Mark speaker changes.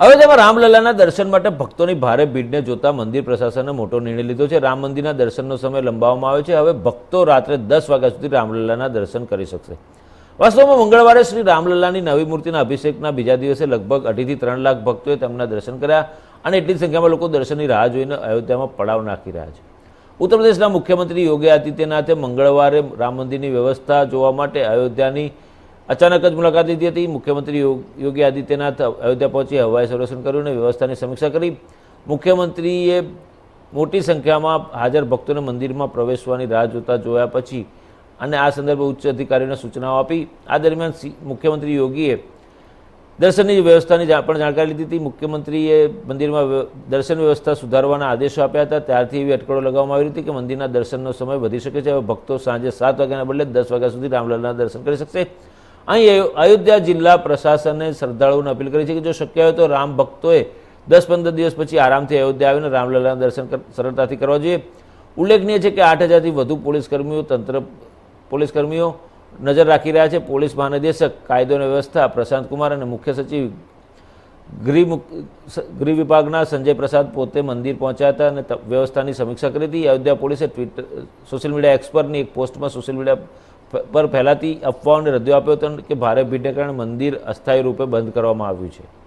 Speaker 1: અયોધ્યામાં રામલલ્લાના દર્શન માટે ભક્તોની ભારે ભીડને જોતા મંદિર પ્રશાસને મોટો નિર્ણય લીધો છે. રામ મંદિરના દર્શનનો સમય લંબાવવામાં આવ્યો છે. હવે ભક્તો રાત્રે દસ વાગ્યા સુધી રામલલ્લાના દર્શન કરી શકશે. વાસ્તવમાં મંગળવારે શ્રી રામલલ્લાની નવી મૂર્તિના અભિષેકના બીજા દિવસે લગભગ અઢીથી ત્રણ લાખ ભક્તોએ તેમના દર્શન કર્યા અને એટલી સંખ્યામાં લોકો દર્શનની રાહ જોઈને અયોધ્યામાં પડાવ નાખી રહ્યા છે. ઉત્તર પ્રદેશના મુખ્યમંત્રી યોગી આદિત્યનાથે મંગળવારે રામ મંદિરની વ્યવસ્થા જોવા માટે અયોધ્યાની અચાનક જ મુલાકાત લીધી હતી. મુખ્યમંત્રી યોગ- આદિત્યનાથ અયોધ્યા પહોંચી હવાઈ સંરક્ષણ કર્યું અને વ્યવસ્થાની સમીક્ષા કરી. મુખ્યમંત્રીએ મોટી સંખ્યામાં હાજર ભક્તોને મંદિરમાં પ્રવેશવાની રાહ જોતા જોયા પછી અને આ સંદર્ભે ઉચ્ચ અધિકારીઓને સૂચનાઓ આપી. આ દરમિયાન મુખ્યમંત્રી યોગીએ દર્શનની વ્યવસ્થાની પણ જાણકારી લીધી હતી. મુખ્યમંત્રીએ મંદિરમાં દર્શન વ્યવસ્થા સુધારવાના આદેશો આપ્યા હતા. ત્યારથી એવી અટકળો લગાવવામાં આવી હતી કે મંદિરના દર્શનનો સમય વધી શકે છે. હવે ભક્તો સાંજે સાત વાગ્યાના બદલે દસ વાગ્યા સુધી રામલલ્લાના દર્શન કરી શકશે. અહીં અયોધ્યા જિલ્લા પ્રશાસને શ્રદ્ધાળુઓને અપીલ કરી છે કે જો શક્ય હોય તો રામ ભક્તોએ દસ પંદર દિવસ પછી આરામથી અયોધ્યા આવીને રામલલાના દર્શન સરળતાથી કરવા જોઈએ. ઉલ્લેખનીય છે કે આઠ હજારથી વધુ પોલીસ કર્મીઓ તંત્ર, પોલીસ કર્મીઓ નજર રાખી રહ્યા છે. પોલીસ મહાનિદેશક, કાયદો અને વ્યવસ્થા, પ્રશાંત કુમાર અને મુખ્ય સચિવ ગૃહ ગૃહ વિભાગના સંજય પ્રસાદ પોતે મંદિર પહોંચ્યા હતા અને વ્યવસ્થાની સમીક્ષા કરી હતી. અયોધ્યા પોલીસે ટ્વિટર સોશિયલ મીડિયા એક્સપર્ટની એક પોસ્ટમાં સોશિયલ મીડિયા પર ફેલાતી અફવાઓને રદિયો આપ્યો હતો કે ભારે ભીડને કારણે મંદિર અસ્થાયી રૂપે બંધ કરવામાં આવ્યું છે.